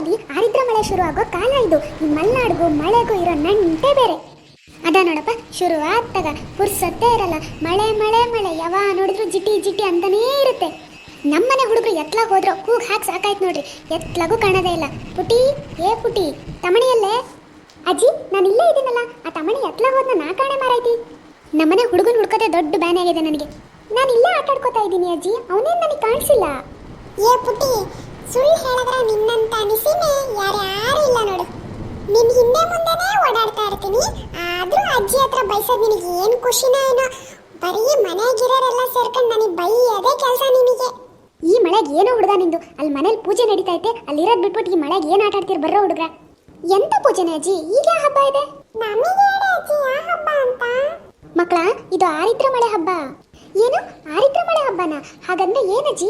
ಮಲೆನಾಡಲ್ಲಿ ಆರಿದ್ರ ಮಳೆ ಶುರುವಾಗೋ ಕಾಲ ಇದು. ಈ ಮಲೆನಾಡಿಗೂ ಮಳೆಗೂ ಇರೋ ನಂಟೆ ಬೇರೆ. ಅದ ನೋಡಪ್ಪ ಶುರು ಆದಾಗ ಪುರ್ಸೊತ್ತೇ ಇರಲ್ಲ. ಮಳೆ ಮಳೆ ಮಳೆ ಯಾವ ನೋಡಿದ್ರು ಜಿಟಿ ಜಿಟಿ ಅಂತಾನೇ ಇರುತ್ತೆ. ನಮ್ಮನೆ ಹುಡುಗರು ಎತ್ಲಾಗ ಹೋದ್ರು ಕೂಗ್ ಹಾಕಿ ಸಾಕಾಯ್ತು ನೋಡ್ರಿ. ಎತ್ಲಗೂ ಕಾಣೋದೇ ಇಲ್ಲ. ಪುಟಿ, ಏ ಪುಟಿ, ತಮಣಿಯಲ್ಲೇ? ಅಜ್ಜಿ, ನಾನು ಇಲ್ಲೇ ಇದ್ದೀನಲ್ಲ. ಆ ತಮಣಿ ಎತ್ಲಾಗ ಹೋದ್ನ ನಾ ಕಾಣೆ ಮಾರಾಯ್ತಿ. ನಮ್ಮನೆ ಹುಡುಗನ ಹುಡ್ಕೋದೆ ದೊಡ್ಡ ಬ್ಯಾನ್ ಆಗಿದೆ ನನಗೆ. ನಾನು ಇಲ್ಲೇ ಆಟಾಡ್ಕೋತಾ ಇದ್ದೀನಿ ಅಜ್ಜಿ. ಅವನೇನು ನನಗೆ ಕಾಣಿಸಿಲ್ಲ. ಏ ಪುಟ್ಟಿ ಸುಳ್ಳು ಹೇಳಿದ್ರೆ ನಿನ್ನಂತ ನಿಸಿಮೆ ಯಾರು ಯಾರು ಇಲ್ಲ ನೋಡು. ನಿನ್ ಹಿಂದೆ ಮುಂದೆನೇ ಓಡಾಡ್ತಾ ಇರ್ತೀನಿ. ಆದ್ರೂ ಅಜ್ಜಿ ಹತ್ರ ಬಯಸೋದು ನಿನಗೆ ಏನ್ ಖುಷಿನ ಏನೋ. ಬರೀ ಮನೆಗಿರೋರೆಲ್ಲ ಸೇರ್ಕೊಂಡು ನನಗೆ ಬೈಯದೇ ಕೆಲಸ ನಿನಗೆ. ಈ ಮಳೆಗೆ ಏನು ಹುಡುಗ ನಿಂದು. ಅಲ್ಲಿ ಮನೇಲಿ ಪೂಜೆ ನಡೀತಾ ಐತೆ. ಅಲ್ಲಿರೋದ್ ಬಿಟ್ಬಿಟ್ಟು ಈ ಮಳೆಗೆ ಏನು ಆಟ ಆಡ್ತೀರಿ ಬರ್ರೋ ಹುಡುಗ್ರ ಎಂತ ಪೂಜೆನೇ ಅಜ್ಜಿ? ಈಗ ಹಬ್ಬ ಇದೆ? ಮಕ್ಕಳ ಇದು ಆರಿದ್ರ ಮಳೆ ಹಬ್ಬ. ಏನು? ಆರಿದ್ರ ಮಳೆ ಹಬ್ಬನ? ಹಾಗಂದ್ರೆ ಏನಜ್ಜಿ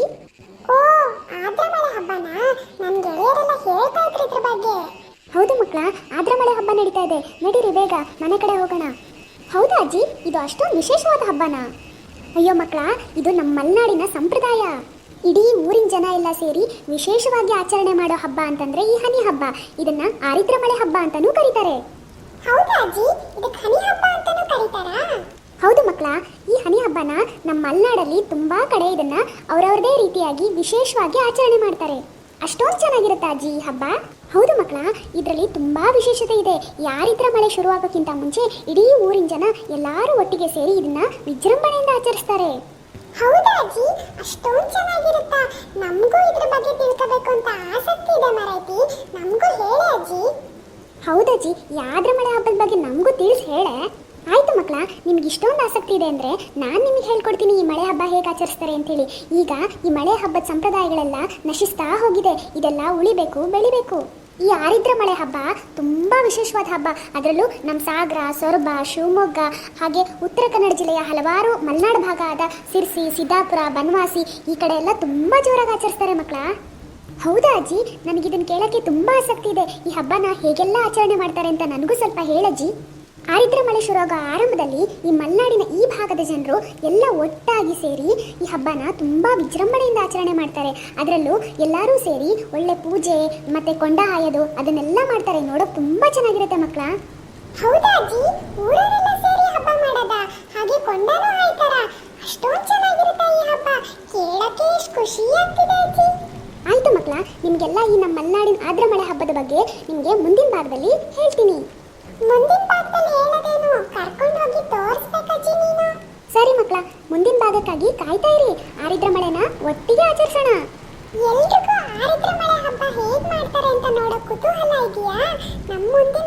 ಓ ಆದ್ರ ಮಳೆ ಹಬ್ಬನ? ನನ್ ಗೆಳೆಯರೆಲ್ಲ ಹೇಳ್ತಾ ಇದ್ರು ಇದ್ರ ಬಗ್ಗೆ. ಹೌದು ಮಕ್ಕಳ ಆದ್ರ ಮಳೆ ಹಬ್ಬ ನಡೀತಾ ಇದೆ. ನಡೀರಿ, ಬೇಗ. ಮನೆ ಕಡೆ ಹೋಗೋಣ. ಹೌದು ಅಜ್ಜಿ, ಇದು ಅಷ್ಟೊಂದು ವಿಶೇಷವಾದ ಹಬ್ಬನ? ಅಯ್ಯೋ ಮಕ್ಕಳ, ಇದು ನಮ್ಮ ಮಲೆನಾಡಿನ ಸಂಪ್ರದಾಯ. ಇಡೀ ಊರಿನ ಜನ ಎಲ್ಲ ಸೇರಿ ವಿಶೇಷವಾಗಿ ಆಚರಣೆ ಮಾಡೋ ಹಬ್ಬ ಅಂತಂದ್ರೆ ಈ ಹನಿ ಹಬ್ಬ. ಇದನ್ನ ಆರಿದ್ರ ಮಳೆ ಹಬ್ಬ ಅಂತಾನೂ ಕರೀತಾರೆ. ಹೌದು ಅಜ್ಜಿ, ಇದಕ್ಕೆ ಹನಿ ಹಬ್ಬ ಅಂತಾನೂ ಕರೀತಾರಾ ಹೌದು ಮಕ್ಕಳ ಈ ಹನಿ ಹಬ್ಬನ ನಮ್ಮ ಮಲೆನಾಡಲ್ಲಿ ತುಂಬಾ ಕಡೆ ಇದನ್ನ ಅವರವರದೇ ರೀತಿಯಾಗಿ ವಿಶೇಷವಾಗಿ ಆಚರಣೆ ಮಾಡ್ತಾರೆ. ಅಷ್ಟೊಂದು ಚೆನ್ನಾಗಿರುತ್ತೆ ಅಜ್ಜಿ ಈ ಹಬ್ಬ. ಹೌದು ಮಕ್ಕಳ ಇದರಲ್ಲಿ ತುಂಬಾ ವಿಶೇಷತೆ ಇದೆ. ಯಾರಿದ್ರ ಮಳೆ ಶುರುವಾಗೋಕ್ಕಿಂತ ಮುಂಚೆ ಇಡೀ ಊರಿನ ಜನ ಎಲ್ಲರೂ ಒಟ್ಟಿಗೆ ಸೇರಿ ಇದನ್ನ ವಿಜೃಂಭಣೆಯಿಂದ ಆಚರಿಸ್ತಾರೆ. ಹೌದಾ ಅಜ್ಜಿ? ಅಷ್ಟೊಂದು ಚೆನ್ನಾಗಿರುತ್ತಾ? ನಮಗೂ ಇದ್ರ ಬಗ್ಗೆ ತಿಳ್ಕೋಬೇಕು ಅಂತ ಆಸಕ್ತಿ ಇದೆ ಮರೈತಿ. ನಮಗೂ ಹೇಳಿ ಅಜ್ಜಿ. ಹೌದಜ್ಜಿ ಯಾದ್ರ ಮಳೆ ಹಬ್ಬದ ಬಗ್ಗೆ ನಮಗೂ ತಿಳಿಸಿ ಹೇಳೆ. ಮಕ್ಕಳ ನಿಮ್ಗೆ ಇಷ್ಟೊಂದು ಆಸಕ್ತಿ ಇದೆ ಅಂದ್ರೆ ನಾನು ನಿಮಗೆ ಹೇಳ್ಕೊಡ್ತೀನಿ ಈ ಮಳೆ ಹಬ್ಬ ಹೇಗೆ ಆಚರಿಸ್ತಾರೆ ಅಂತೇಳಿ. ಈಗ ಈ ಮಳೆ ಹಬ್ಬದ ಸಂಪ್ರದಾಯಗಳೆಲ್ಲ ನಶಿಸ್ತಾ ಹೋಗಿದೆ. ಇದೆಲ್ಲ ಉಳಿಬೇಕು, ಬೆಳಿಬೇಕು. ಈ ಆರಿದ್ರ ಮಳೆ ಹಬ್ಬ ತುಂಬ ವಿಶೇಷವಾದ ಹಬ್ಬ. ಅದರಲ್ಲೂ ನಮ್ಮ ಸಾಗರ, ಸೊರಬ, ಶಿವಮೊಗ್ಗ, ಹಾಗೆ ಉತ್ತರ ಕನ್ನಡ ಜಿಲ್ಲೆಯ ಹಲವಾರು ಮಲೆನಾಡು ಭಾಗ ಆದ ಸಿರ್ಸಿ, ಸಿದ್ದಾಪುರ, ಬನವಾಸಿ ಈ ಕಡೆ ಎಲ್ಲ ತುಂಬ ಜೋರಾಗಿ ಆಚರಿಸ್ತಾರೆ ಮಕ್ಕಳ. ಹೌದಾ ಅಜ್ಜಿ? ನನಗಿದನ್ನು ಕೇಳೋಕ್ಕೆ ತುಂಬಾ ಆಸಕ್ತಿ ಇದೆ. ಈ ಹಬ್ಬನ ಹೇಗೆಲ್ಲ ಆಚರಣೆ ಮಾಡ್ತಾರೆ ಅಂತ ನನಗೂ ಸ್ವಲ್ಪ ಹೇಳಜ್ಜಿ. ಆರಿದ್ರ ಮಳೆ ಶುರುವಾಗ ಆರಂಭದಲ್ಲಿ ಈ ಮಲೆನಾಡಿನ ಈ ಭಾಗದ ಜನರು ಎಲ್ಲ ಒಟ್ಟಾಗಿ ಸೇರಿ ಈ ಹಬ್ಬನ ತುಂಬ ವಿಜೃಂಭಣೆಯಿಂದ ಆಚರಣೆ ಮಾಡ್ತಾರೆ. ಅದರಲ್ಲೂ ಎಲ್ಲರೂ ಸೇರಿ ಒಳ್ಳೆ ಪೂಜೆ ಮತ್ತೆ ಕೊಂಡ ಹಾಯೋದು ಅದನ್ನೆಲ್ಲ ಮಾಡ್ತಾರೆ. ನೋಡೋಕೆ ತುಂಬ ಚೆನ್ನಾಗಿರುತ್ತೆ ಮಕ್ಕಳ ಹೌದಾ ಅಜ್ಜಿ? ಊರವರೆಲ್ಲ ಸೇರಿ ಹಬ್ಬ ಮಾಡೋದ? ಹಾಗೆ ಕೊಂಡನೂ ಅಷ್ಟೊಂದು ಚೆನ್ನಾಗಿರುತ್ತೆ ಈ ಹಬ್ಬ. ಕೇಳಕ್ಕೆ ಎಷ್ಟು ಖುಷಿ ಆಗ್ತಿದೆ ಅಜ್ಜಿ. ಆಯ್ತು ಮಕ್ಕಳ ನಿಮಗೆಲ್ಲ ಈ ನಮ್ಮ ಮಲೆನಾಡಿನ ಆದ್ರ ಮಳೆ ಹಬ್ಬದ ಬಗ್ಗೆ ನಿಮಗೆ ಮುಂದಿನ ಭಾಗದಲ್ಲಿ ಹೇಳ್ತೀನಿ. ಮುಂದಿನ ಭಾಗದಲ್ಲಿ ಹೇಳೋದೇನು? ಕರ್ಕೊಂಡು ಹೋಗಿ ತೋರಿಸ್ಬೇಕಜ್ಜಿ ನೀನು ಸರಿ ಮಕ್ಕಳ, ಮುಂದಿನ ಭಾಗಕ್ಕಾಗಿ ಕಾಯ್ತಾ ಇರಿ. ಆರಿದ್ರ ಮಳೆನ ಒಟ್ಟಿಗೆ ಆಚರಿಸೋಣ. ಎಲ್ರಿಗೂ ಆರಿದ್ರ ಮಳೆ ಹಬ್ಬ ಹೇಗ್ ಮಾಡ್ತಾರೆ ಅಂತ ನೋಡೋ ಕುತೂಹಲ ಇದೆಯಾ? ನಮ್ಮ ಮುಂದಿನ